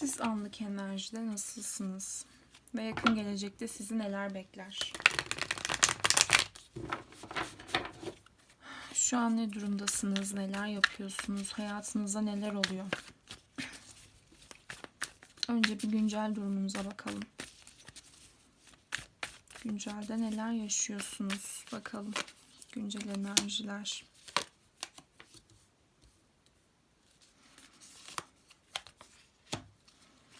Siz anlık enerjide nasılsınız? Ve yakın gelecekte sizi neler bekler? Şu an ne durumdasınız? Neler yapıyorsunuz? Hayatınızda neler oluyor? Önce bir güncel durumunuza bakalım. Güncelde neler yaşıyorsunuz? Bakalım. Güncel enerjiler.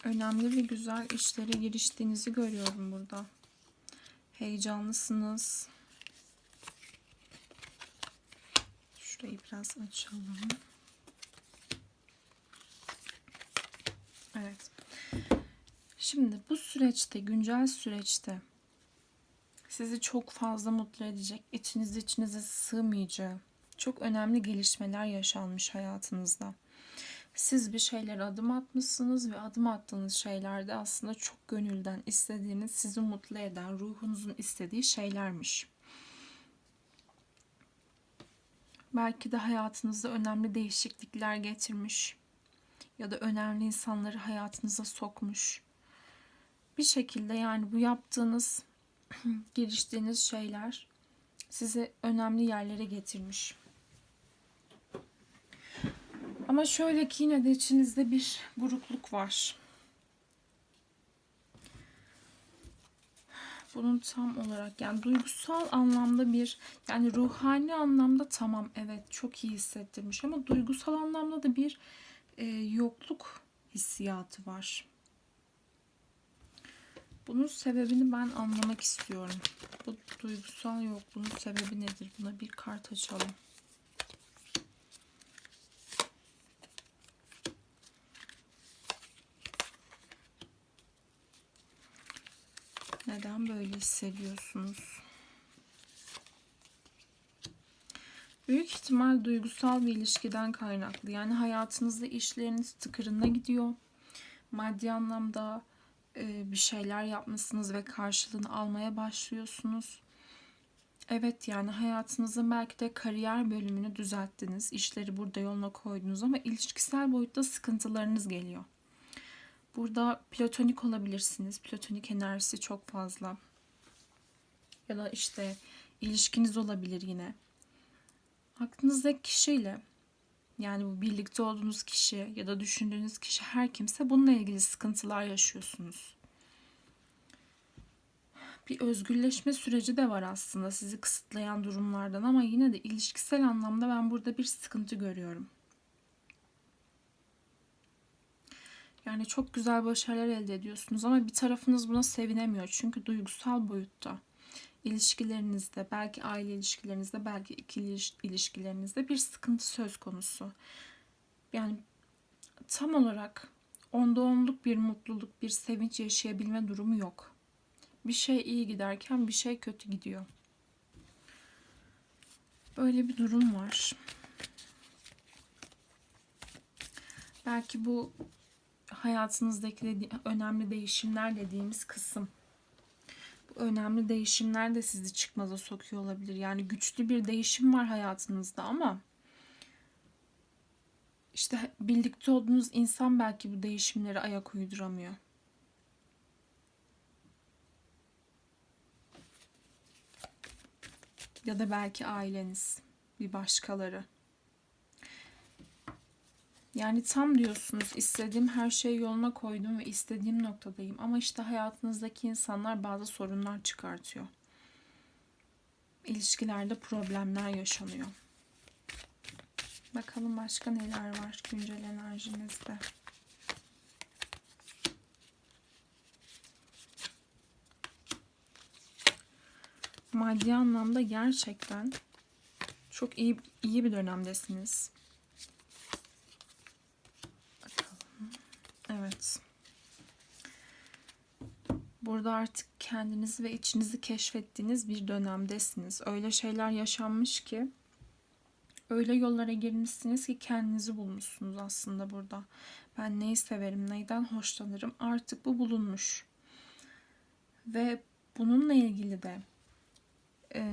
Önemli ve güzel işlere giriştiğinizi görüyorum burada. Heyecanlısınız. Şurayı biraz açalım. Evet. Şimdi bu süreçte, güncel süreçte sizi çok fazla mutlu edecek, içiniz içinize sığmayacağı çok önemli gelişmeler yaşanmış hayatınızda. Siz bir şeylere adım atmışsınız ve adım attığınız şeylerde aslında çok gönülden istediğiniz, sizi mutlu eden, ruhunuzun istediği şeylermiş. Belki de hayatınızda önemli değişiklikler getirmiş ya da önemli insanları hayatınıza sokmuş. Bir şekilde yani bu yaptığınız, geliştiğiniz şeyler sizi önemli yerlere getirmiş. Ama şöyle ki yine de içinizde bir burukluk var. Bunun tam olarak yani duygusal anlamda bir yani ruhani anlamda tamam evet çok iyi hissettirmiş ama duygusal anlamda da bir e, yokluk hissiyatı var. Bunun sebebini ben anlamak istiyorum. Bu duygusal yokluğun sebebi nedir? Buna bir kart açalım. Neden böyle hissediyorsunuz? Büyük ihtimal duygusal bir ilişkiden kaynaklı. Yani hayatınızda işleriniz tıkırında gidiyor. Maddi anlamda e, bir şeyler yapmışsınız ve karşılığını almaya başlıyorsunuz. Evet yani hayatınızın belki de kariyer bölümünü düzelttiniz. işleri burada yoluna koydunuz ama ilişkisel boyutta sıkıntılarınız geliyor. Burada platonik olabilirsiniz. Platonik enerjisi çok fazla. Ya da işte ilişkiniz olabilir yine. Aklınızdaki kişiyle yani bu birlikte olduğunuz kişi ya da düşündüğünüz kişi her kimse bununla ilgili sıkıntılar yaşıyorsunuz. Bir özgürleşme süreci de var aslında sizi kısıtlayan durumlardan ama yine de ilişkisel anlamda ben burada bir sıkıntı görüyorum. Yani çok güzel başarılar elde ediyorsunuz ama bir tarafınız buna sevinemiyor. Çünkü duygusal boyutta ilişkilerinizde, belki aile ilişkilerinizde, belki ikili ilişkilerinizde bir sıkıntı söz konusu. Yani tam olarak onda onluk bir mutluluk, bir sevinç yaşayabilme durumu yok. Bir şey iyi giderken bir şey kötü gidiyor. Böyle bir durum var. Belki bu hayatınızdaki dedi, önemli değişimler dediğimiz kısım. Bu önemli değişimler de sizi çıkmaza sokuyor olabilir. Yani güçlü bir değişim var hayatınızda ama işte birlikte olduğunuz insan belki bu değişimleri ayak uyduramıyor. Ya da belki aileniz, bir başkaları. Yani tam diyorsunuz istediğim her şeyi yoluna koydum ve istediğim noktadayım. Ama işte hayatınızdaki insanlar bazı sorunlar çıkartıyor. İlişkilerde problemler yaşanıyor. Bakalım başka neler var güncel enerjinizde. Maddi anlamda gerçekten çok iyi iyi bir dönemdesiniz. Evet. Burada artık kendinizi ve içinizi keşfettiğiniz bir dönemdesiniz. Öyle şeyler yaşanmış ki öyle yollara girmişsiniz ki kendinizi bulmuşsunuz aslında burada. Ben neyi severim, neyden hoşlanırım artık bu bulunmuş. Ve bununla ilgili de e,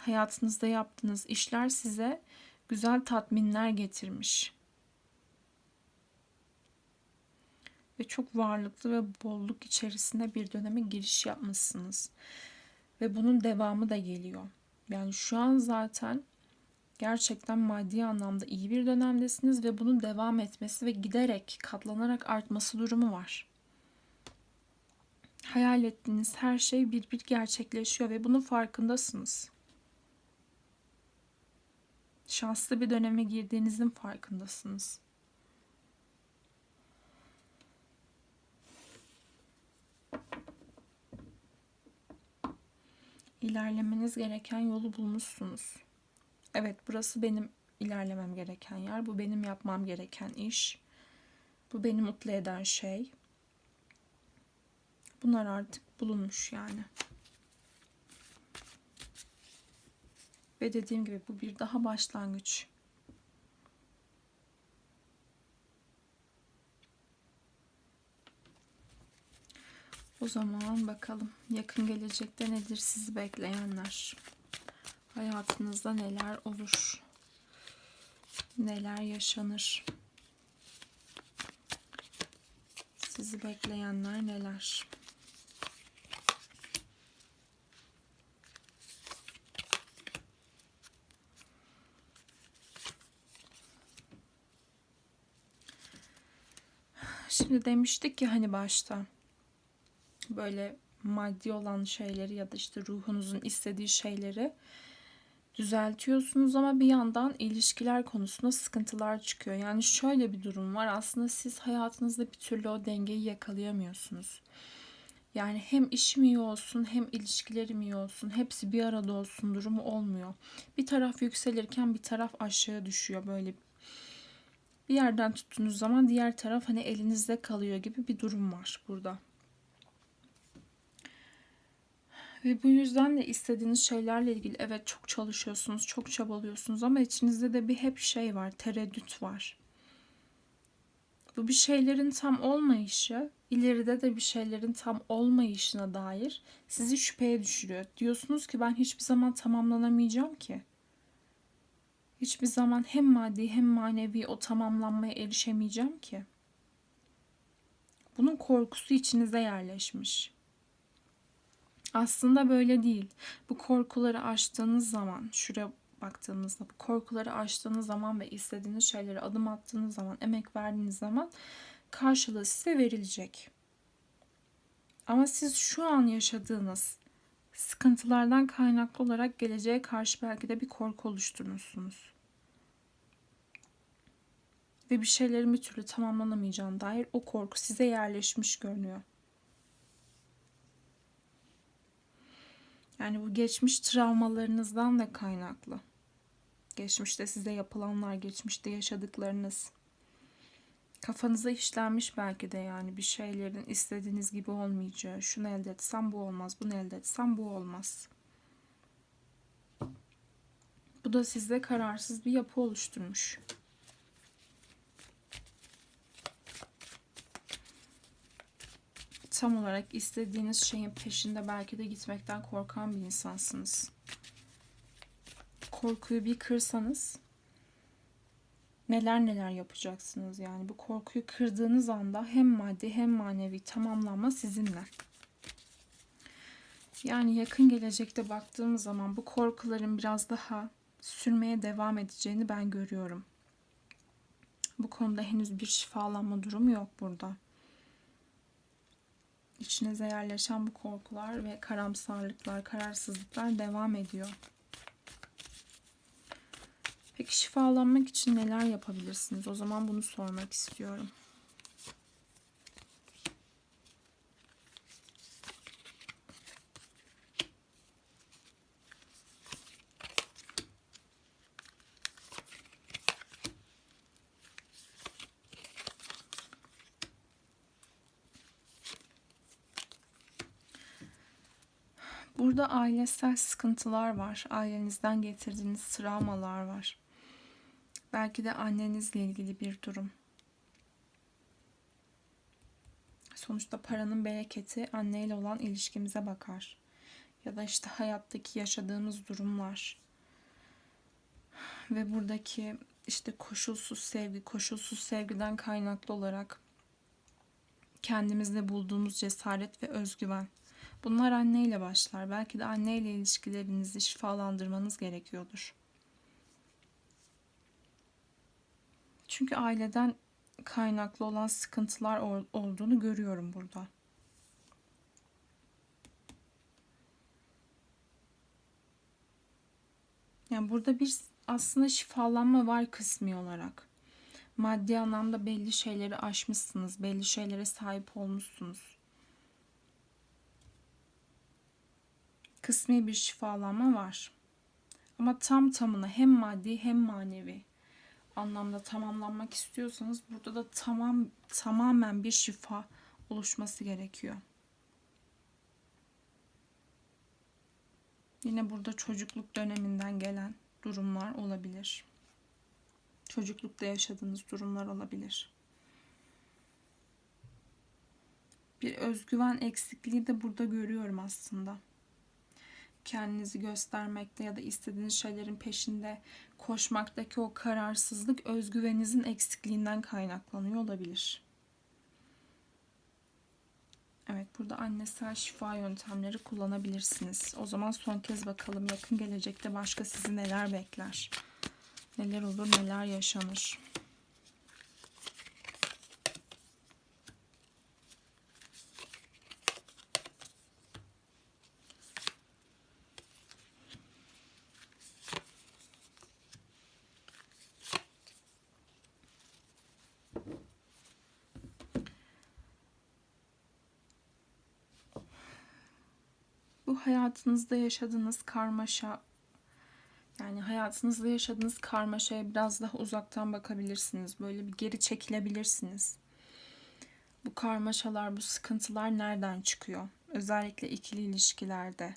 hayatınızda yaptığınız işler size güzel tatminler getirmiş. Ve çok varlıklı ve bolluk içerisinde bir döneme giriş yapmışsınız. Ve bunun devamı da geliyor. Yani şu an zaten gerçekten maddi anlamda iyi bir dönemdesiniz ve bunun devam etmesi ve giderek katlanarak artması durumu var. Hayal ettiğiniz her şey bir bir gerçekleşiyor ve bunun farkındasınız. Şanslı bir döneme girdiğinizin farkındasınız. İlerlemeniz gereken yolu bulmuşsunuz. Evet, burası benim ilerlemem gereken yer. Bu benim yapmam gereken iş. Bu beni mutlu eden şey. Bunlar artık bulunmuş yani. Ve dediğim gibi bu bir daha başlangıç. O zaman bakalım yakın gelecekte nedir sizi bekleyenler? Hayatınızda neler olur? Neler yaşanır? Sizi bekleyenler neler? Şimdi demiştik ki hani başta böyle maddi olan şeyleri ya da işte ruhunuzun istediği şeyleri düzeltiyorsunuz ama bir yandan ilişkiler konusunda sıkıntılar çıkıyor. Yani şöyle bir durum var. Aslında siz hayatınızda bir türlü o dengeyi yakalayamıyorsunuz. Yani hem işim iyi olsun hem ilişkilerim iyi olsun. Hepsi bir arada olsun durumu olmuyor. Bir taraf yükselirken bir taraf aşağı düşüyor. Böyle bir yerden tuttuğunuz zaman diğer taraf hani elinizde kalıyor gibi bir durum var burada. Ve bu yüzden de istediğiniz şeylerle ilgili evet çok çalışıyorsunuz, çok çabalıyorsunuz ama içinizde de bir hep şey var, tereddüt var. Bu bir şeylerin tam olmayışı, ileride de bir şeylerin tam olmayışına dair sizi şüpheye düşürüyor. Diyorsunuz ki ben hiçbir zaman tamamlanamayacağım ki. Hiçbir zaman hem maddi hem manevi o tamamlanmaya erişemeyeceğim ki. Bunun korkusu içinize yerleşmiş. Aslında böyle değil. Bu korkuları aştığınız zaman, şuraya baktığınızda bu korkuları aştığınız zaman ve istediğiniz şeylere adım attığınız zaman, emek verdiğiniz zaman karşılığı size verilecek. Ama siz şu an yaşadığınız sıkıntılardan kaynaklı olarak geleceğe karşı belki de bir korku oluşturmuşsunuz. Ve bir şeylerin bir türlü tamamlanamayacağına dair o korku size yerleşmiş görünüyor. Yani bu geçmiş travmalarınızdan da kaynaklı. Geçmişte size yapılanlar, geçmişte yaşadıklarınız. Kafanıza işlenmiş belki de yani bir şeylerin istediğiniz gibi olmayacağı. Şunu elde etsem bu olmaz, bunu elde etsem bu olmaz. Bu da sizde kararsız bir yapı oluşturmuş. Tam olarak istediğiniz şeyin peşinde belki de gitmekten korkan bir insansınız. Korkuyu bir kırsanız neler neler yapacaksınız yani bu korkuyu kırdığınız anda hem maddi hem manevi tamamlanma sizinle. Yani yakın gelecekte baktığımız zaman bu korkuların biraz daha sürmeye devam edeceğini ben görüyorum. Bu konuda henüz bir şifalanma durumu yok burada içinize yerleşen bu korkular ve karamsarlıklar, kararsızlıklar devam ediyor. Peki şifalanmak için neler yapabilirsiniz? O zaman bunu sormak istiyorum. Burada ailesel sıkıntılar var. Ailenizden getirdiğiniz travmalar var. Belki de annenizle ilgili bir durum. Sonuçta paranın bereketi anneyle olan ilişkimize bakar. Ya da işte hayattaki yaşadığımız durumlar. Ve buradaki işte koşulsuz sevgi, koşulsuz sevgiden kaynaklı olarak kendimizde bulduğumuz cesaret ve özgüven. Bunlar anneyle başlar. Belki de anneyle ilişkilerinizi şifalandırmanız gerekiyordur. Çünkü aileden kaynaklı olan sıkıntılar ol- olduğunu görüyorum burada. Yani burada bir aslında şifalanma var kısmi olarak. Maddi anlamda belli şeyleri aşmışsınız, belli şeylere sahip olmuşsunuz. Kısmi bir şifalanma var. Ama tam tamına hem maddi hem manevi anlamda tamamlanmak istiyorsanız burada da tamam tamamen bir şifa oluşması gerekiyor. Yine burada çocukluk döneminden gelen durumlar olabilir. Çocuklukta yaşadığınız durumlar olabilir. Bir özgüven eksikliği de burada görüyorum aslında. Kendinizi göstermekte ya da istediğiniz şeylerin peşinde koşmaktaki o kararsızlık özgüveninizin eksikliğinden kaynaklanıyor olabilir. Evet burada annesel şifa yöntemleri kullanabilirsiniz. O zaman son kez bakalım yakın gelecekte başka sizi neler bekler? Neler olur, neler yaşanır? Bu hayatınızda yaşadığınız karmaşa yani hayatınızda yaşadığınız karmaşaya biraz daha uzaktan bakabilirsiniz. Böyle bir geri çekilebilirsiniz. Bu karmaşalar, bu sıkıntılar nereden çıkıyor? Özellikle ikili ilişkilerde,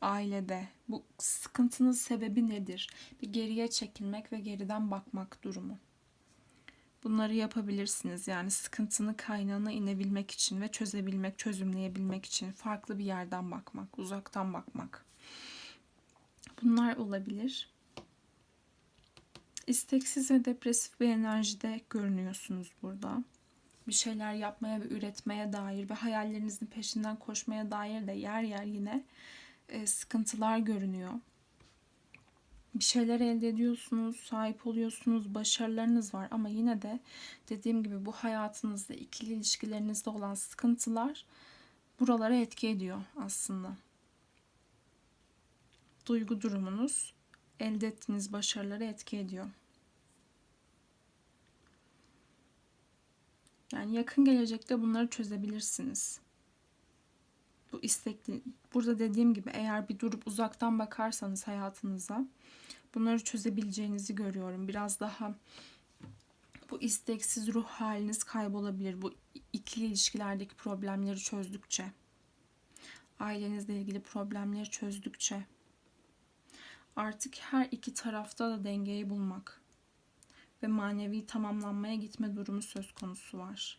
ailede. Bu sıkıntının sebebi nedir? Bir geriye çekilmek ve geriden bakmak durumu. Bunları yapabilirsiniz. Yani sıkıntının kaynağına inebilmek için ve çözebilmek, çözümleyebilmek için farklı bir yerden bakmak, uzaktan bakmak. Bunlar olabilir. İsteksiz ve depresif bir enerjide görünüyorsunuz burada. Bir şeyler yapmaya ve üretmeye dair ve hayallerinizin peşinden koşmaya dair de yer yer yine e, sıkıntılar görünüyor. Bir şeyler elde ediyorsunuz, sahip oluyorsunuz, başarılarınız var ama yine de dediğim gibi bu hayatınızda, ikili ilişkilerinizde olan sıkıntılar buralara etki ediyor aslında duygu durumunuz elde ettiğiniz başarıları etki ediyor. Yani yakın gelecekte bunları çözebilirsiniz. Bu istekli, burada dediğim gibi eğer bir durup uzaktan bakarsanız hayatınıza bunları çözebileceğinizi görüyorum. Biraz daha bu isteksiz ruh haliniz kaybolabilir. Bu ikili ilişkilerdeki problemleri çözdükçe, ailenizle ilgili problemleri çözdükçe artık her iki tarafta da dengeyi bulmak ve manevi tamamlanmaya gitme durumu söz konusu var.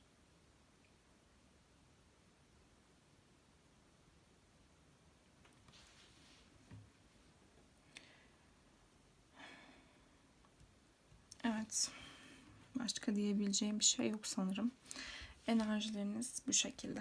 Evet. Başka diyebileceğim bir şey yok sanırım. Enerjileriniz bu şekilde.